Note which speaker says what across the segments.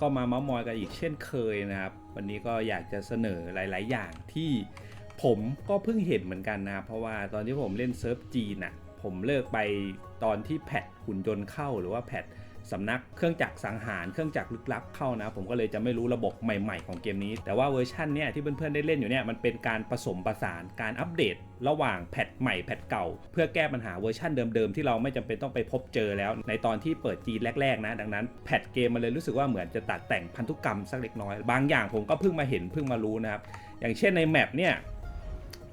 Speaker 1: ก็มาเม้ามอยกันอีกเช่นเคยนะครับ วันนี้ก็อยากจะเสนอหลาย ๆ อย่างที่ผมก็เพิ่งเห็นเหมือนกันนะ เพราะว่าตอนที่ผมเล่นเซิร์ฟจีนอะผมเลิกไปตอนที่แพทหุ่นยนต์เข้าหรือว่าแพท สำนักเครื่องจักรสังหารเครื่องจักรลึกลับเข้านะ ผมก็เลยจะไม่รู้ระบบใหม่ๆของเกมนี้ แต่ว่าเวอร์ชันเนี่ยที่เพื่อนๆได้เล่นอยู่เนี่ยมันเป็นการผสมประสานการอัปเดต ระหว่างแพทใหม่แพทเก่า เพื่อแก้ปัญหาเวอร์ชันเดิมๆที่เราไม่จำเป็นต้องไปพบเจอแล้ว ในตอนที่เปิดจีนแรกๆนะ ดังนั้นแพทเกมมันเลยรู้สึกว่าเหมือนจะตัดแต่งพันธุกรรมสักเล็กน้อย บางอย่างผมก็เพิ่งมาเห็นเพิ่งมารู้นะครับอย่างเช่นในแมปเนี่ย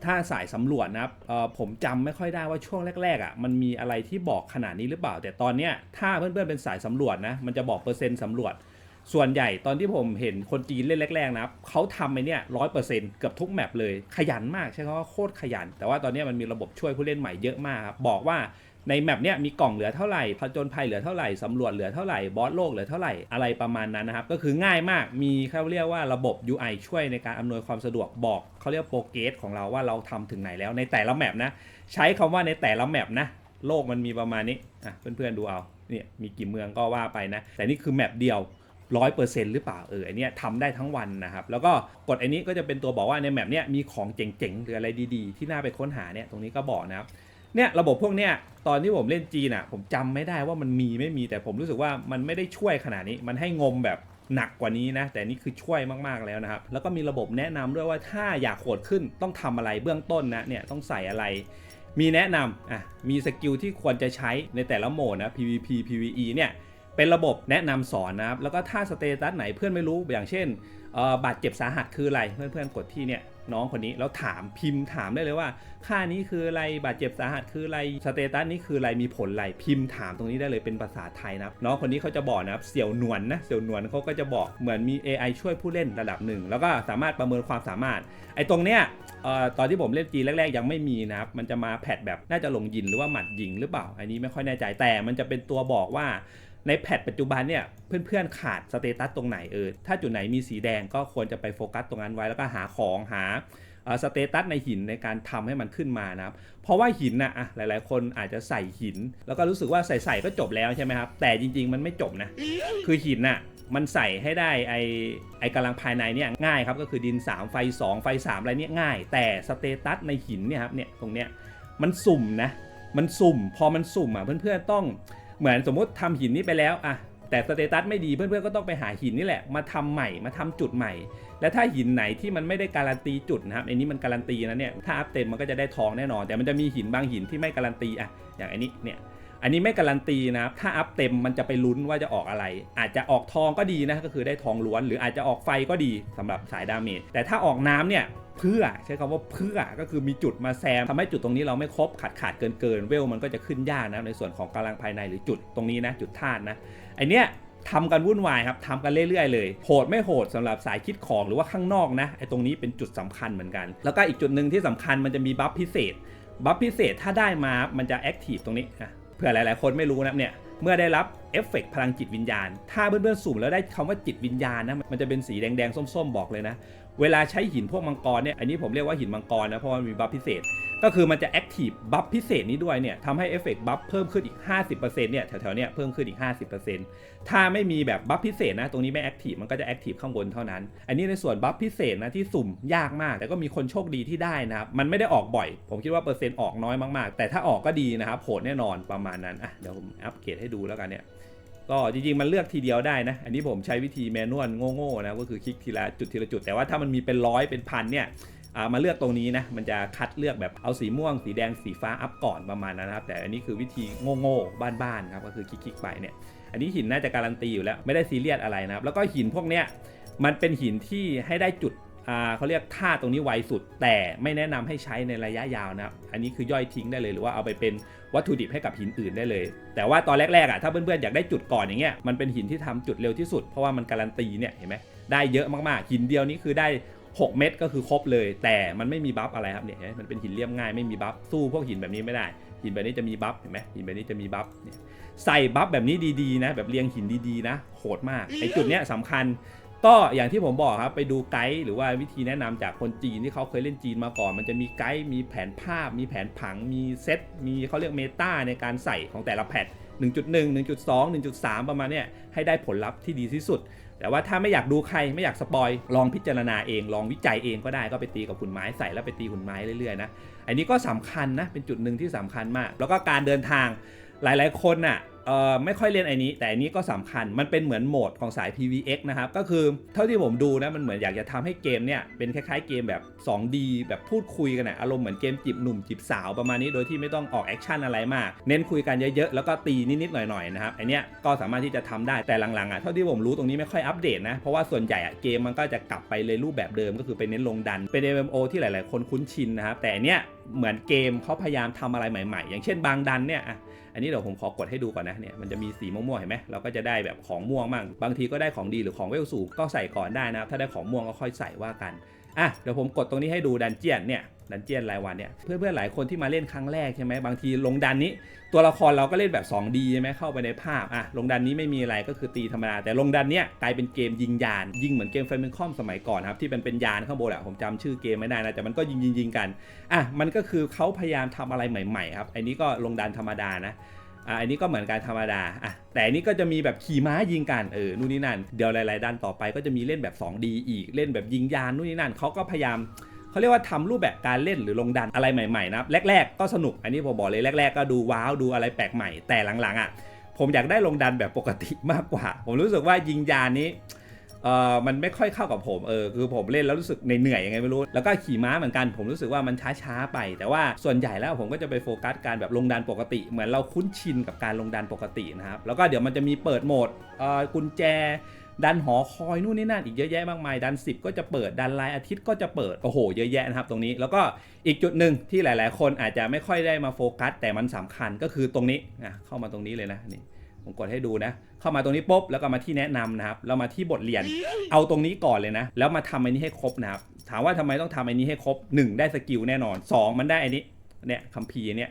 Speaker 1: ถ้าสายสำรวจนะครับผมจำไม่ค่อยได้ว่าช่วงแรกๆอะมันมีอะไรที่บอกขนาดนี้หรือเปล่า แต่ตอนเนี้ยถ้าเพื่อนๆเป็นสายสำรวจนะมันจะบอกเปอร์เซ็นต์สำรวจ ส่วนใหญ่ตอนที่ผมเห็นคนจีนเล่นแรกๆนะครับเขาทำไปเนี่ยร้อยเปอร์เซ็นต์เกือบทุกแมปเลยขยันมากใช่คำว่าโคตรขยัน แต่ว่าตอนนี้มันมีระบบช่วยผู้เล่นใหม่เยอะมากครับบอกว่า ในแมปเนี้ยมีกล่องเหลือเท่าไหร่ผจญภัยเหลือเท่าไหร่สำรวจเหลือเท่าไหร่บอสโลกเหลือเท่าไหร่อะไรประมาณนั้นนะครับก็คือง่ายมากมีเขาเรียกว่าระบบ UI ช่วยในการอำนวยความสะดวกบอกเขาเรียกโปรเกสของเราว่าเราทำถึงไหนแล้วในแต่ละแมปนะใช้คำว่าในแต่ละแมปนะโลกมันมีประมาณนี้อะเพื่อนๆดูเอาเนี่ยมีกี่เมืองก็ว่าไปนะ แต่นี่คือแมปเดียวร้อยเปอร์เซ็นต์หรือเปล่าเออไอันเนี้ยทำได้ทั้งวันนะครับ แล้วก็กดอันนี้ก็จะเป็นตัวบอกว่าในแมปเนี้ยมีของเจ๋งๆหรืออะไรดีๆ ที่น่าไปค้นหาเนี่ยตรงนี้ก็บอกนะครับ เนี่ยระบบพวกเนี้ยตอนที่ผมเล่นจีนอะ ผมจำไม่ได้ว่ามันมีไม่มีแต่ผมรู้สึกว่ามันไม่ได้ช่วยขนาดนี้ มันให้งมแบบหนักกว่านี้นะ แต่นี่คือช่วยมากๆแล้วนะครับ แล้วก็มีระบบแนะนำด้วยว่าถ้าอยากโหดขึ้นต้องทำอะไรเบื้องต้นนะเนี่ยต้องใส่อะไร มีแนะนำอะมีสกิลที่ควรจะใช้ในแต่ละโหมดนะ PVP PVE เนี่ยเป็นระบบแนะนำสอนนะครับแล้วก็ถ้าสเตตัสไหนเพื่อนไม่รู้อย่างเช่นเอ่อบาดเจ็บสาหัสคืออะไรเพื่อนๆกดที่เนี่ยน้องคนนี้แล้วถามพิมพ์ถามได้เลยว่า ค่านี้คืออะไรบาดเจ็บสาหัสคืออะไรสเตตัสนี้คืออะไรมีผลอะไรพิมพ์ถามตรงนี้ได้เลยเป็นภาษาไทยนะน้องคนนี้เขาจะบอกนะครับเสี่ยวหนวลนะเสี่ยวหนวลเขาก็จะบอกเหมือนมี AI ช่วยผู้เล่นระดับหนึ่งแล้วก็สามารถประเมินความสามารถไอ้ตรงเนี้ยตอนที่ผมเล่นจีนแรกๆ ยังไม่มีนะครับ มันจะมาแพทแบบน่าจะลงยินหรือว่าหมัดยิงหรือเปล่า อันนี้ไม่ค่อยแน่ใจแต่มันจะเป็นตัวบอกว่า ในแพทปัจจุบันเนี่ยเพื่อนๆขาดสเตตัสตรงไหนเออถ้าจุดไหนมีสีแดงก็ควรจะไปโฟกัสตรงนั้นไว้แล้วก็หาของหาสเตตัสในหินในการทำให้มันขึ้นมานะครับ เพราะว่าหินนะอะหลายๆ คนอาจจะใส่หิน แล้วก็รู้สึกว่าใส่ๆก็จบแล้วใช่ไหมครับ แต่จริงๆ มันไม่จบนะ คือหินน่ะมันใส่ให้ได้ไอไอกำลังภายในเนี่ยง่ายครับ ก็คือดิน 3 ไฟ 2 ไฟ 3 อะไรเนี่ยง่าย แต่สเตตัสในหินเนี่ยครับเนี่ยตรงเนี้ยมันสุ่มนะ มันสุ่ม พอมันสุ่มอะเพื่อนๆต้อง เหมือนสมมติทำหินนี้ไปแล้วอะแต่สเตตัสไม่ดีเพื่อนๆก็ต้องไปหาหินนี่แหละมาทำใหม่มาทำจุดใหม่ และถ้าหินไหนที่มันไม่ได้การันตีจุดนะครับอันนี้มันการันตีนะเนี่ยถ้าอัพเต็มมันก็จะได้ทองแน่นอน แต่มันจะมีหินบางหินที่ไม่การันตีอะอย่างอันนี้เนี่ยอันนี้ไม่การันตีนะครับถ้าอัพเต็มมันจะไปลุ้นว่าจะออกอะไร อาจจะออกทองก็ดีนะก็คือได้ทองล้วน หรืออาจจะออกไฟก็ดีสำหรับสายดาเมจแต่ถ้าออกน้ำเนี่ย เพื่อใช้คำว่าเพื่อก็คือมีจุดมาแซมทำให้จุดตรงนี้เราไม่ครบขาดขาดเกินเกินเวลมันก็จะขึ้นยากนะในส่วนของกำลังภายในหรือจุดตรงนี้นะจุดธาตุนะไอเนี้ยทำกันวุ่นวายครับทำกันเรื่อยๆเลยโหดไม่โหดสำหรับสายคิดของหรือว่าข้างนอกนะไอตรงนี้เป็นจุดสำคัญเหมือนกัน แล้วก็อีกจุดหนึ่งที่สำคัญมันจะมีบัฟพิเศษบัฟพิเศษถ้าได้มามันจะแอคทีฟตรงนี้นะเผื่อหลายๆ คนไม่รู้นะเนี่ยเมื่อได้รับเอฟเฟกต์พลังจิตวิญญาณ ถ้าเพื่อนๆสุ่มแล้วได้คำว่าจิตวิญญาณนะมันจะเป็นสีแดงๆ ส้มๆ บอกเลยนะ เวลาใช้หินพวกมังกรเนี่ยอันนี้ผมเรียกว่าหินมังกรนะเพราะมันมีบัฟพิเศษ ก็คือมันจะแอคทีฟบัฟพิเศษนี้ด้วยเนี่ยทำให้เอฟเฟกต์บัฟเพิ่มขึ้นอีก 50%เนี่ยแถวๆเนี่ยเพิ่มขึ้นอีก 50%ถ้าไม่มีแบบบัฟพิเศษนะตรงนี้ไม่แอคทีฟมันก็จะแอคทีฟข้างบนเท่านั้น อันนี้ในส่วนบัฟพิเศษนะที่สุ่มยากมาก แต่ก็มีคนโชคดีที่ได้นะครับมันไม่ได้ออกบ่อย ผมคิดว่าเปอร์เซ็นต์ออกน้อยมากๆ แต่ถ้าออกก็ดีนะครับโหดแน่นอนประมาณนั้นอะเดี๋ยวผมอัปเกรดให้ดูแล้วกันเนี่ย ก็จริงๆมันเลือกทีเดียวได้นะ อันนี้ผมใช้วิธีแมนนวลโง่ๆนะก็คือคลิกทีละจุดทีละจุด แต่ว่าถ้ามันมีเป็นร้อยเป็นพันเนี่ยมาเลือกตรงนี้นะมันจะคัดเลือกแบบเอาสีม่วง สีแดงสีฟ้าอัพก่อนประมาณนั้นนะครับ แต่อันนี้คือวิธีโง่ๆบ้านๆครับก็คือคลิกๆไปเนี่ยอันนี้หินน่าจะการันตีอยู่แล้วไม่ได้ซีเรียสอะไรนะครับแล้วก็หินพวกเนี้ยมันเป็นหินที่ให้ได้จุด เขาเรียกท่าตรงนี้ไวสุด แต่ไม่แนะนำให้ใช้ในระยะยาวนะครับ อันนี้คือย่อยทิ้งได้เลยหรือว่าเอาไปเป็นวัตถุดิบให้กับหินอื่นได้เลย แต่ว่าตอนแรกๆอะถ้าเพื่อนๆอยากได้จุดก่อนอย่างเงี้ยมันเป็นหินที่ทำจุดเร็วที่สุดเพราะว่ามันการันตีเนี่ยเห็นไหมได้เยอะมากๆหินเดียวนี้คือได้ 6 เม็ดก็คือครบเลย แต่มันไม่มีบัฟอะไรครับเนี่ยเห็นไหมมันเป็นหินเรียบง่ายไม่มีบัฟสู้พวกหินแบบนี้ไม่ได้ หินแบบนี้จะมีบัฟเห็นไหมหินแบบนี้จะมีบัฟเนี่ยใส่บัฟแบบนี้ดีๆนะแบบเรียงหินดีๆนะโหดมากไอ้จุดเนี้ยสำคัญ ก็อย่างที่ผมบอกครับไปดูไกด์หรือว่าวิธีแนะนำจากคนจีนที่เขาเคยเล่นจีนมาก่อน มันจะมีไกด์มีแผนภาพ มีแผนผัง มีเซตมีเขาเรียกเมตาในการใส่ของแต่ละแพท1.1 1.2 1.3 ประมาณเนี้ยให้ได้ผลลัพธ์ที่ดีที่สุด แต่ว่าถ้าไม่อยากดูใครไม่อยากสปอยลองพิจารณาเอง ลองวิจัยเองก็ได้ก็ไปตีกับหุ่นไม้ใส่แล้วไปตีหุ่นไม้เรื่อยๆนะอันนี้ก็สำคัญนะเป็นจุดหนึ่งที่สำคัญมาก แล้วก็การเดินทางหลาย ๆ คนน่ะ เอ่อไม่ค่อยเล่นไอ้นี้ แต่อันนี้ก็สำคัญมันเป็นเหมือนโหมดของสาย PVX นะครับ ก็คือเท่าที่ผมดูนะ มันเหมือนอยากจะทำให้เกมเนี่ยเป็นคล้ายๆเกมแบบ 2D แบบพูดคุยกันนะอารมณ์เหมือนเกมจีบหนุ่มจีบสาวประมาณนี้โดยที่ไม่ต้องออกแอคชั่นอะไรมาก เน้นคุยกันเยอะๆ แล้วก็ตีนิดๆหน่อยๆนะครับไอเนี้ยก็สามารถที่จะทำได้แต่หลังๆอะเท่าที่ผมรู้ตรงนี้ไม่ค่อยอัปเดตนะเพราะว่าส่วนใหญ่อะเกมมันก็จะกลับไปเลยรูปแบบเดิมก็คือไปเน้นลงดันเป็น MMO ที่หลาย ๆ คนคุ้นชินนะครับแต่อันเนี้ย เหมือนเกมเขาพยายามทำอะไรใหม่ ๆ อย่างเช่นบางดันเนี่ยอะอันนี้เดี๋ยวผมขอกดให้ดูก่อนนะเนี่ยมันจะมีสีม่วงๆเห็นไหมเราก็จะได้แบบของม่วงบ้างบางทีก็ได้ของดีหรือของเวลสูงก็ใส่ก่อนได้นะครับถ้าได้ของม่วงก็ค่อยใส่ว่ากัน อะเดี๋ยวผมกดตรงนี้ให้ดูดันเจียนเนี่ยดันเจียนรายวันเนี่ยเพื่อนๆหลายคนที่มาเล่นครั้งแรกใช่ไหมบางทีลงดันนี้ ตัวละครเราก็เล่นแบบ 2D ใช่ไหมเข้าไปในภาพอะลงดันนี้ไม่มีอะไรก็คือตีธรรมดาแต่ลงดันเนี้ยกลายเป็นเกมยิงยานยิงเหมือนเกมแฟมิคอมสมัยก่อนครับที่เป็นเป็นยานข้างบนอะผมจำชื่อเกมไม่ได้นะแต่มันก็ยิงยิงยิงกันอะมันก็คือเขาพยายามทำอะไรใหม่ๆครับอันนี้ก็ลงดันธรรมดานะ อะอันนี้ก็เหมือนการธรรมดาอะแต่อันนี้ก็จะมีแบบขี่ม้ายิงกันเออนู่นนี่นั่นเดี๋ยวหลายๆด้านต่อไปก็จะมีเล่นแบบ 2D อีกเล่นแบบยิงยานนู่นนี่นั่นเขาก็พยายามเขาเรียกว่าทำรูปแบบการเล่นหรือลงดันอะไรใหม่ๆนะครับแรก ๆ ก็สนุกอันนี้ผมบอกเลยแรก ๆ ก็ดูว้าวดูอะไรแปลกใหม่แต่หลังๆอะผมอยากได้ลงดันแบบปกติมากกว่า ผมรู้สึกว่ายิงยานนี้ เออมันไม่ค่อยเข้ากับผมเออคือผมเล่นแล้วรู้สึกเหนื่อยๆยังไงไม่รู้ แล้วก็ขี่ม้าเหมือนกันผมรู้สึกว่ามันช้าๆไป แต่ว่าส่วนใหญ่แล้วผมก็จะไปโฟกัสการแบบลงดันปกติ เหมือนเราคุ้นชินกับการลงดันปกตินะครับแล้วก็เดี๋ยวมันจะมีเปิดโหมดเอ่อกุญแจดันหอคอยนู่นนี่นั่นอีกเยอะแยะมากมายดัน 10 ก็จะเปิดดันรายอาทิตย์ก็จะเปิด โอ้โห เยอะแยะนะครับตรงนี้แล้วก็อีกจุดหนึ่งที่หลาย ๆ คนอาจจะไม่ค่อยได้มาโฟกัส แต่มันสำคัญก็คือตรงนี้นะเข้ามาตรงนี้เลยนะนี่ ผมกดให้ดูนะ เข้ามาตรงนี้ปุ๊บแล้วก็มาที่แนะนำนะครับ เรามาที่บทเรียน เอาตรงนี้ก่อนเลยนะ แล้วมาทำอันนี้ให้ครบนะครับ ถามว่าทำไมต้องทำอันนี้ให้ครบ 1 ได้สกิลแน่นอน 2 มันได้อันนี้เนี่ยคัมภีร์เนี่ย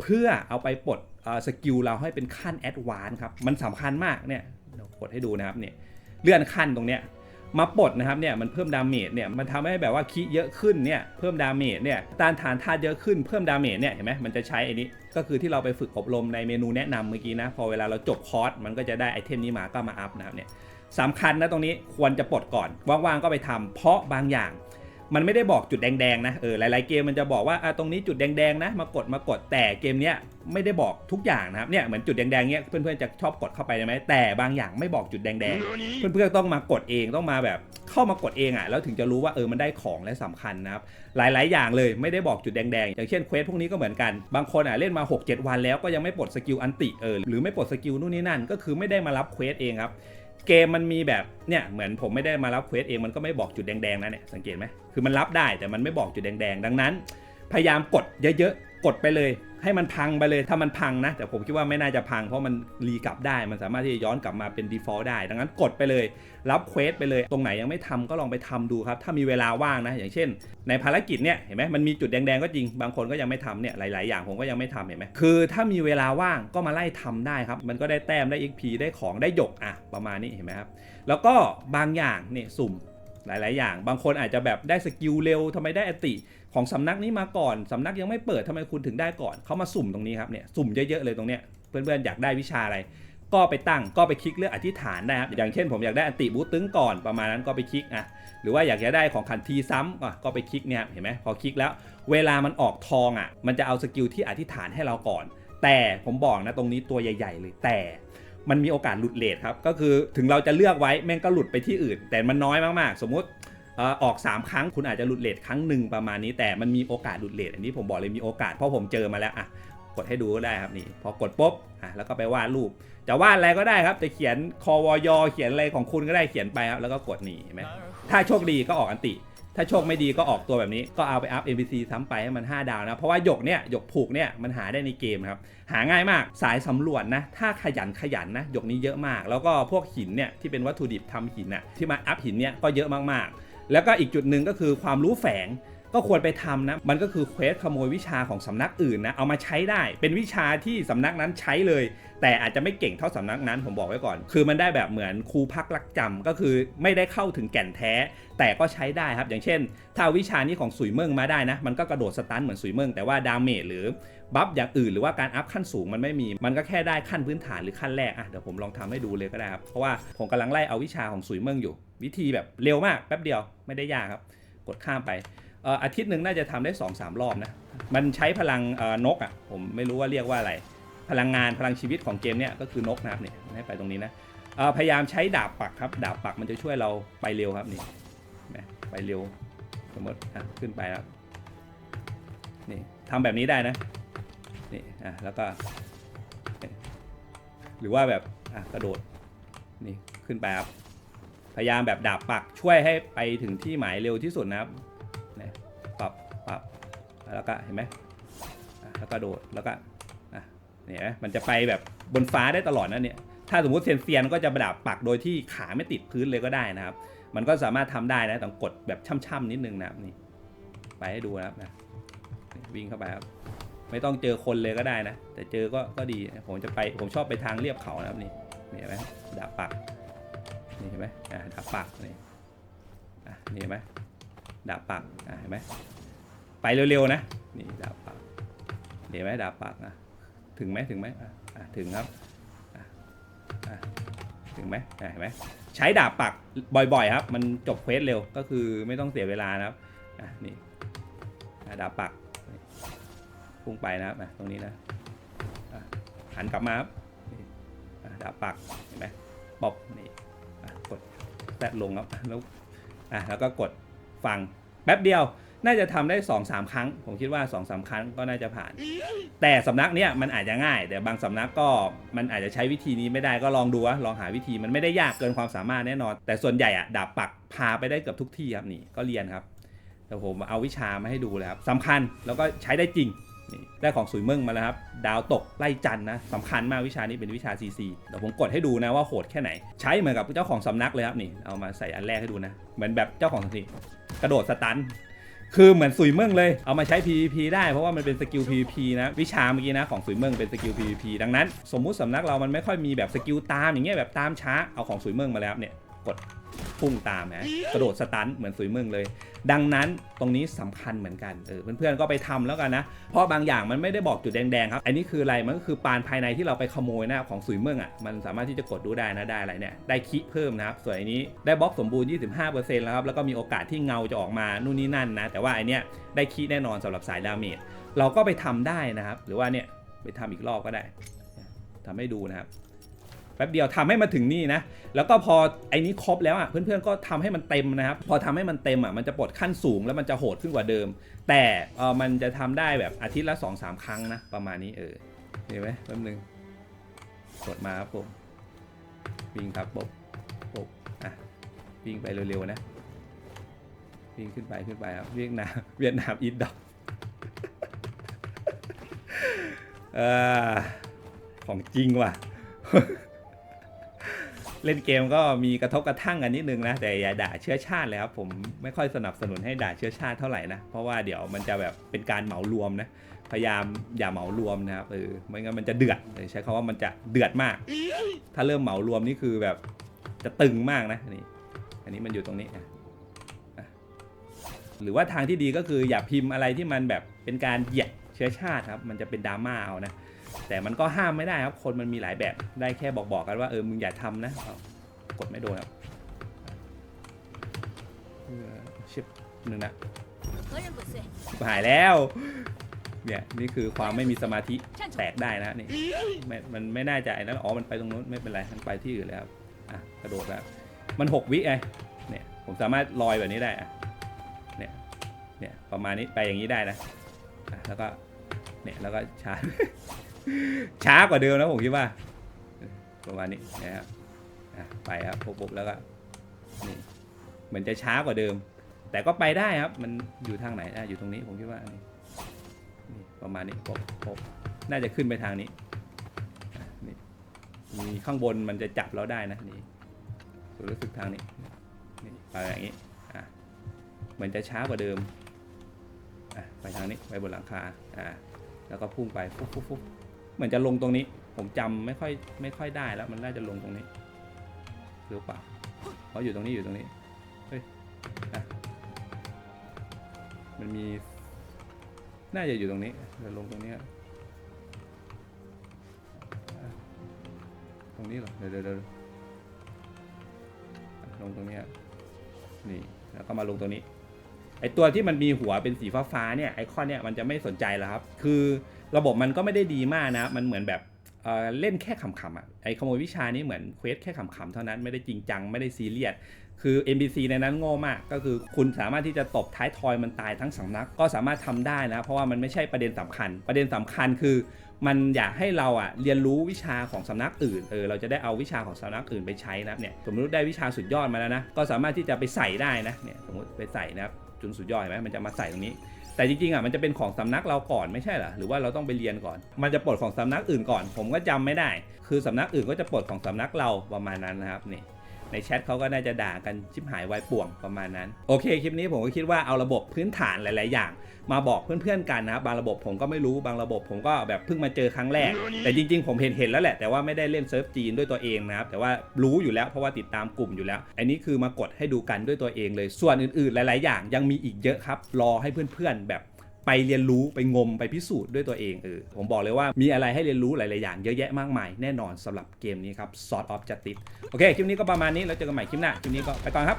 Speaker 1: เพื่อเอาไปปลดเอ่อสกิลเราให้เป็นขั้นแอดวานซ์ครับ มันสำคัญมากเนี่ยเดี๋ยวกดให้ดูนะครับเนี่ยเลื่อนขั้นตรงเนี้ย มาปลดนะครับเนี่ยมันเพิ่มดาเมจเนี่ยมันทำให้แบบว่าคีเยอะขึ้นเนี่ยเพิ่มดาเมจเนี่ยต้านทานธาตุเยอะขึ้นเพิ่มดาเมจเนี่ยเห็นไหมมันจะใช้ไอ้นี้ก็คือที่เราไปฝึกอบรมในเมนูแนะนำเมื่อกี้นะพอเวลาเราจบคอร์สมันก็จะได้ไอเทมนี้มาก็มาอัพนะครับเนี่ยสำคัญนะตรงนี้ควรจะปลดก่อนว่างๆก็ไปทำเพราะบางอย่าง มันไม่ได้บอกจุดแดงๆนะเออหลายๆเกมมันจะบอกว่าอะตรงนี้จุดแดงๆนะมากดมากดแต่เกมเนี้ยไม่ได้บอกทุกอย่างนะครับเนี่ยเหมือนจุดแดงๆเนี้ยเพื่อนๆจะชอบกดเข้าไปใช่ไหมแต่บางอย่างไม่บอกจุดแดงๆ เพื่อนๆต้องมากดเองต้องมาแบบเข้ามากดเองอะแล้วถึงจะรู้ว่าเออมันได้ของและสำคัญนะครับหลายๆ อย่างเลยไม่ได้บอกจุดแดงๆ อย่างเช่นเควสพวกนี้ก็เหมือนกันบางคนอะเล่นมา 6-7 วันแล้วก็ยังไม่ปลดสกิลอันติเออหรือไม่ปลดสกิลนู่นนี่นั่น ก็คือไม่ได้มารับเควสเองครับ เกมมันมีแบบเนี่ยเหมือนผมไม่ได้มารับเควสเองมันก็ไม่บอกจุดแดงๆนะเนี่ยสังเกตไหมคือมันรับได้แต่มันไม่บอกจุดแดงๆ ดังนั้น พยายามกดเยอะ กดไปเลย ให้มันพังไปเลยถ้ามันพังนะ แต่ผมคิดว่าไม่น่าจะพังเพราะมันรีกลับได้ มันสามารถที่จะย้อนกลับมาเป็น default ได้ ดังนั้นกดไปเลย รับเควสไปเลย ตรงไหนยังไม่ทำก็ลองไปทำดูครับ ถ้ามีเวลาว่างนะ อย่างเช่น ในภารกิจเนี่ยเห็นไหมมันมีจุดแดงๆก็จริง บางคนก็ยังไม่ทำเนี่ยหลาย ๆ อย่างผมก็ยังไม่ทำเห็นไหมคือถ้ามีเวลาว่างก็มาไล่ทำได้ครับมันก็ได้แต้มได้ XP ได้ของได้หยกอะประมาณนี้เห็นไหมครับแล้วก็บางอย่างเนี่ยสุ่มหลาย ๆ อย่าง บางคนอาจจะแบบได้สกิลเร็วทำไมได้อติ ของสำนักนี้มาก่อนสำนักยังไม่เปิดทำไมคุณถึงได้ก่อนเขามาสุ่มตรงนี้ครับเนี่ยสุ่มเยอะๆเลยตรงเนี้ยเพื่อนๆอยากได้วิชาอะไร ก็ไปตั้งก็ไปคลิกเลือกอธิษฐานได้ครับอย่างเช่น ผมอยากได้อันติบูตึงก่อนประมาณนั้นก็ไปคลิกอะหรือว่าอยากจะได้ของขันทีซ้ำก็ไปคลิกเนี่ยเห็นไหมพอคลิกแล้ว เวลามันออกทองอะมันจะเอาสกิลที่อธิษฐานให้เราก่อน แต่ผมบอกนะตรงนี้ตัวใหญ่ๆเลยแต่มันมีโอกาสหลุดเลทครับ ก็คือถึงเราจะเลือกไว้แม่งก็หลุดไปที่อื่น แต่มันน้อยมากๆ สมมติ ออก 3 ครั้งคุณอาจจะหลุดเลทครั้งหนึ่งประมาณนี้แต่มันมีโอกาสหลุดเลทอันนี้ผมบอกเลยมีโอกาสเพราะผมเจอมาแล้วอะกดให้ดูก็ได้ครับนี่พอกดปุ๊บอะแล้วก็ไปวาดรูปจะวาดอะไรก็ได้ครับจะเขียนคอวอยเขียนอะไรของคุณก็ได้เขียนไปครับแล้วก็กดนี่เห็นไหมถ้าโชคดีก็ออกอันติ ถ้าโชคไม่ดีก็ออกตัวแบบนี้ก็เอาไปอัพ NPC ซ้ำไปให้มัน 5 ดาวนะ เพราะว่าหยกเนี่ยหยกผูกเนี่ยมันหาได้ในเกมครับหาง่ายมากสายสำรวจนะถ้าขยันขยันนะหยกนี้เยอะมาก แล้วก็พวกหินเนี่ยที่เป็นวัตถุดิบทำหินน่ะที่มาอัพหินเนี่ยก็เยอะมากๆ แล้วก็อีกจุดหนึ่งก็คือความรู้แฝงก็ควรไปทำนะ มันก็คือเควสขโมยวิชาของสำนักอื่นนะ เอามาใช้ได้ เป็นวิชาที่สำนักนั้นใช้เลย แต่อาจจะไม่เก่งเท่าสำนักนั้นผมบอกไว้ก่อน คือมันได้แบบเหมือนครูพักรักจำก็คือไม่ได้เข้าถึงแก่นแท้ แต่ก็ใช้ได้ครับ อย่างเช่น ถ้าวิชานี้ของสุยเมิงมาได้นะ มันก็กระโดดสตันเหมือนสุยเมิงแต่ว่าดาเมจหรือ บัฟอย่างอื่นหรือว่าการอัพขั้นสูงมันไม่มี มันก็แค่ได้ขั้นพื้นฐานหรือขั้นแรกอะเดี๋ยวผมลองทำให้ดูเลยก็ได้ครับ เพราะว่าผมกำลังไล่เอาวิชาของสุยเมิงอยู่ วิธีแบบเร็วมากแป๊บเดียวไม่ได้ยากครับ กดข้ามไปอาทิตย์หนึ่งน่าจะทำได้2อสรอบนะ มันใช้พลังนกอะผมไม่รู้ว่าเรียกว่าอะไร พลังงานพลังชีวิตของเกมเนี่ยก็คือนกนะครับเนี่ยให้ไปตรงนี้นะพยายามใช้ดาบปักครับ ดาบปักมันจะช่วยเราไปเร็วครับนี่ไปเร็วสมมติขึ้นไปครับนี่ทำแบบนี้ได้นะ นี่อะแล้วก็ หรือว่าแบบอะกระโดดนี่ขึ้นไปครับพยายามแบบดาบปักช่วยให้ไปถึงที่หมายเร็วที่สุดนะครับนี่ปรับปรับแล้วก็เห็นไหมแล้วก็โดดแล้วก็เนี่ยนะมันจะไปแบบบนฟ้าได้ตลอดนะเนี่ยถ้าสมมติเซียนเซียนก็จะประดับปักโดยที่ขาไม่ติดพื้นเลยก็ได้นะครับ มันก็สามารถทำได้นะต้องกดแบบช่ำๆนิดนึงนะครับนี่ไปให้ดูนะครับนะวิ่งเข้าไปครับ ไม่ต้องเจอคนเลยก็ได้นะ แต่เจอก็ก็ดีผมจะไปผมชอบไปทางเรียบเขานะครับนี่เห็นไหมดาบปักนี่เห็นไหมอ่าดาบปักนี่อะนี่เห็นไหมดาบปักอ่าเห็นไหมไปเร็วๆนะนี่ดาบปักเห็นไหมดาบปักนะถึงไหมถึงไหมอะอะถึงครับอะอะถึงไหมอะเห็นไหมใช้ดาบปักบ่อยๆครับ มันจบเควสเร็วก็คือไม่ต้องเสียเวลานะครับอะนี่ดาบปัก พุ่งไปนะครับตรงนี้นะหันกลับมาครับดาบปักเห็นไหมปอบนี่กดแตะลงครับแล้วอะแล้วก็กดฟังแป๊บเดียวน่าจะทำได้2อสาครั้ง ผมคิดว่า2อสาครั้งก็น่าจะผ่าน แต่สำนักเนี้ยมันอาจจะง่าย แต่บางสำนักก็มันอาจจะใช้วิธีนี้ไม่ได้ก็ลองดูว่าลองหาวิธีมันไม่ได้ยากเกินความสามารถแน่นอน แต่ส่วนใหญ่อะดาบปักพาไปได้เกือบทุกที่ครับนี่ก็เรียนครับแต่ผมเอาวิชามาให้ดูเลยครับสำคัญแล้วก็ใช้ได้จริง นี่ได้ของสุยเมิงมาแล้วครับ ดาวตกไล่จันนะสำคัญมากวิชานี้เป็นวิชา CC เดี๋ยวผมกดให้ดูนะว่าโหดแค่ไหน ใช้เหมือนกับเจ้าของสำนักเลยครับนี่เอามาใส่อันแรกให้ดูนะ เหมือนแบบเจ้าของสำนักกระโดดสตันคือเหมือนสุยเมิงเลย เอามาใช้ PVP ได้เพราะว่ามันเป็นสกิล PVP นะ วิชาเมื่อกี้นะของสุยเมิงเป็นสกิล PVP ดังนั้น สมมุติสำนักเรามันไม่ค่อยมีแบบสกิลตามอย่างเงี้ยแบบตามช้าเอาของสุยเมิงมาแล้วเนี่ยกด พุ่งตามนะกระโดดสตันเหมือนสุยเมิงเลย ดังนั้นตรงนี้สำคัญเหมือนกันเออเพื่อนๆก็ไปทำแล้วกันนะ เพราะบางอย่างมันไม่ได้บอกจุดแดงๆครับ อันนี้คืออะไรมันก็คือปานภายในที่เราไปขโมยนะของสุยเมิงอะมันสามารถที่จะกดดูได้นะได้อะไรเนี่ยได้คิเพิ่มนะครับส่วนอันนี้ได้บล็อกสมบูรณ์ 25%แล้วครับแล้วก็มีโอกาสที่เงาจะออกมานู่นนี่นั่นนะแต่ว่าอันเนี้ยได้คิแน่นอนสำหรับสายดาเมจเราก็ไปทำได้นะครับ หรือว่าเนี่ยไปทำอีกรอบก็ได้ทำให้ดูนะครับ แป๊บเดียวทำให้มาถึงนี่นะ แล้วก็พอไอ้นี้ครบแล้วอะเพื่อนๆก็ทำให้มันเต็มนะครับ พอทำให้มันเต็มอะมันจะปลดขั้นสูงแล้วมันจะโหดขึ้นกว่าเดิม แต่เออมันจะทำได้แบบอาทิตย์ละ2อสาครั้งนะ ประมาณนี้เออเห็นไหมแป๊บนึงกดมาครับผมวิ่งครับปุ๊บปุ๊บอะวิ่งไปเร็วๆนะวิ่งขึ้นไปขึ้นไปครับเวียดนามเวียดนามอีดดอกของจริงว่ะ เล่นเกมก็มีกระทบกระทั่งกันนิดนึงนะ แต่อย่าด่าเชื้อชาติเลยครับผมไม่ค่อยสนับสนุนให้ด่าเชื้อชาติเท่าไหร่นะเพราะว่าเดี๋ยวมันจะแบบเป็นการเหมารวมนะพยายามอย่าเหมารวมนะครับเออไม่งั้นมันจะเดือดใช้คำว่ามันจะเดือดมาก ถ้าเริ่มเหมารวมนี่คือแบบจะตึงมากนะนี่อันนี้มันอยู่ตรงนี้อะอะหรือว่าทางที่ดีก็คืออย่าพิมพ์อะไรที่มันแบบเป็นการเหยียดเชื้อชาติครับมันจะเป็นดราม่าเอานะ แต่มันก็ห้ามไม่ได้ครับ คนมันมีหลายแบบได้แค่บอกบอกกันว่าเออมึงอย่าทำนะกดไม่โดนครับชิปหนึ่งนะหายแล้ว เนี่ยนี่คือความไม่มีสมาธิแตกได้นะนี่มันไม่น่าจะไอ้นั้นอ๋อมันไปตรงนู้นไม่เป็นไรมันไปที่อื่นแล้วอะกระโดดแล้วมันหกวิไงเนี่ยผมสามารถลอยแบบนี้ได้อะเนี่ยเนี่ยประมาณนี้ไปอย่างนี้ได้นะแล้วก็เนี่ยแล้วก็ชาร์จ ช้ากว่าเดิมนะผมคิดว่า ประมาณนี้นะครับไปครับปุ๊บๆแล้วก็นี่เหมือนจะช้ากว่าเดิม แต่ก็ไปได้ครับ มันอยู่ทางไหนอะอยู่ตรงนี้ผมคิดว่านี่ประมาณนี้ปุ๊บปุ๊บน่าจะขึ้นไปทางนี้นี่มีข้างบนมันจะจับเราได้นะนี่รู้สึกทางนี้นี่ไปอย่างนี้อะเหมือนจะช้ากว่าเดิมอะไปทางนี้ไปบนหลังคาอ่าแล้วก็พุ่งไปฟุ๊บฟุบฟุบ เหมือนจะลงตรงนี้ ผมจำไม่ค่อยไม่ค่อยได้แล้ว มันน่าจะลงตรงนี้หรือเปล่าเพราะอยู่ตรงนี้อยู่ตรงนี้เฮ้ยอะมันมี น่าจะอยู่ตรงนี้เดี๋ยวลงตรงนี้ตรงนี้เหรอเดี๋ยวเดี๋ยวลงตรงนี้นี่แล้วก็มาลงตรงนี้ไอตัวที่มันมีหัวเป็นสีฟ้าฟ้าๆเนี่ยไอคอนเนี่ยมันจะไม่สนใจแล้วครับ คือ ระบบมันก็ไม่ได้ดีมากนะ มันเหมือนแบบเเล่นแค่ขำๆอะไอขโมยวิชานี้เหมือนเควสแค่ขำๆเท่านั้นไม่ได้จริงจังไม่ได้ซีเรียสคือ NPC ในนั้นโง่มากก็คือคุณสามารถที่จะตบท้ายทอยมันตายทั้งสำนักก็สามารถทำได้นะ เพราะว่ามันไม่ใช่ประเด็นสำคัญ ประเด็นสำคัญคือ มันอยากให้เราอะเรียนรู้วิชาของสำนักอื่นเออเราจะได้เอาวิชาของสำนักอื่นไปใช้นะเนี่ยสมมติได้วิชาสุดยอดมาแล้วนะก็สามารถที่จะไปใส่ได้นะเนี่ยสมมติไปใส่นะครับจนสุดยอดเห็นไหมมันจะมาใส่ตรงนี้ แต่จริงๆอะมันจะเป็นของสำนักเราก่อนไม่ใช่เหรอหรือว่าเราต้องไปเรียนก่อน มันจะปลดของสำนักอื่นก่อน ผมก็จำไม่ได้ คือสำนักอื่นก็จะปลดของสำนักเราประมาณนั้นนะครับนี่ ในแชทเขาก็น่าจะด่ากันชิบหายวายป่วงประมาณนั้น โอเคคลิปนี้ผมก็คิดว่าเอาระบบพื้นฐานหลาย ๆ อย่าง มาบอกเพื่อน ๆ กันนะครับบางระบบผมก็ไม่รู้บางระบบผมก็แบบเพิ่งมาเจอครั้งแรก แต่จริง ๆ ผมเห็นเห็นแล้วแหละแต่ว่าไม่ได้เล่นเซิร์ฟจีนด้วยตัวเองนะครับแต่ว่ารู้อยู่แล้วเพราะว่าติดตามกลุ่มอยู่แล้ว อันนี้คือมากดให้ดูกันด้วยตัวเองเลยส่วนอื่น ๆ หลาย ๆ อย่างยังมีอีกเยอะครับรอให้เพื่อน ๆ แบบ ไปเรียนรู้ไปงมไปพิสูจน์ด้วยตัวเองเออผมบอกเลยว่ามีอะไรให้เรียนรู้หลาย ๆ อย่างเยอะแยะมากมายแน่นอนสำหรับเกมนี้ครับ Sort of Justice โอเค คลิปนี้ก็ประมาณนี้แล้วเจอกันใหม่คลิปหน้า คลิปนี้ก็ไปก่อนครับ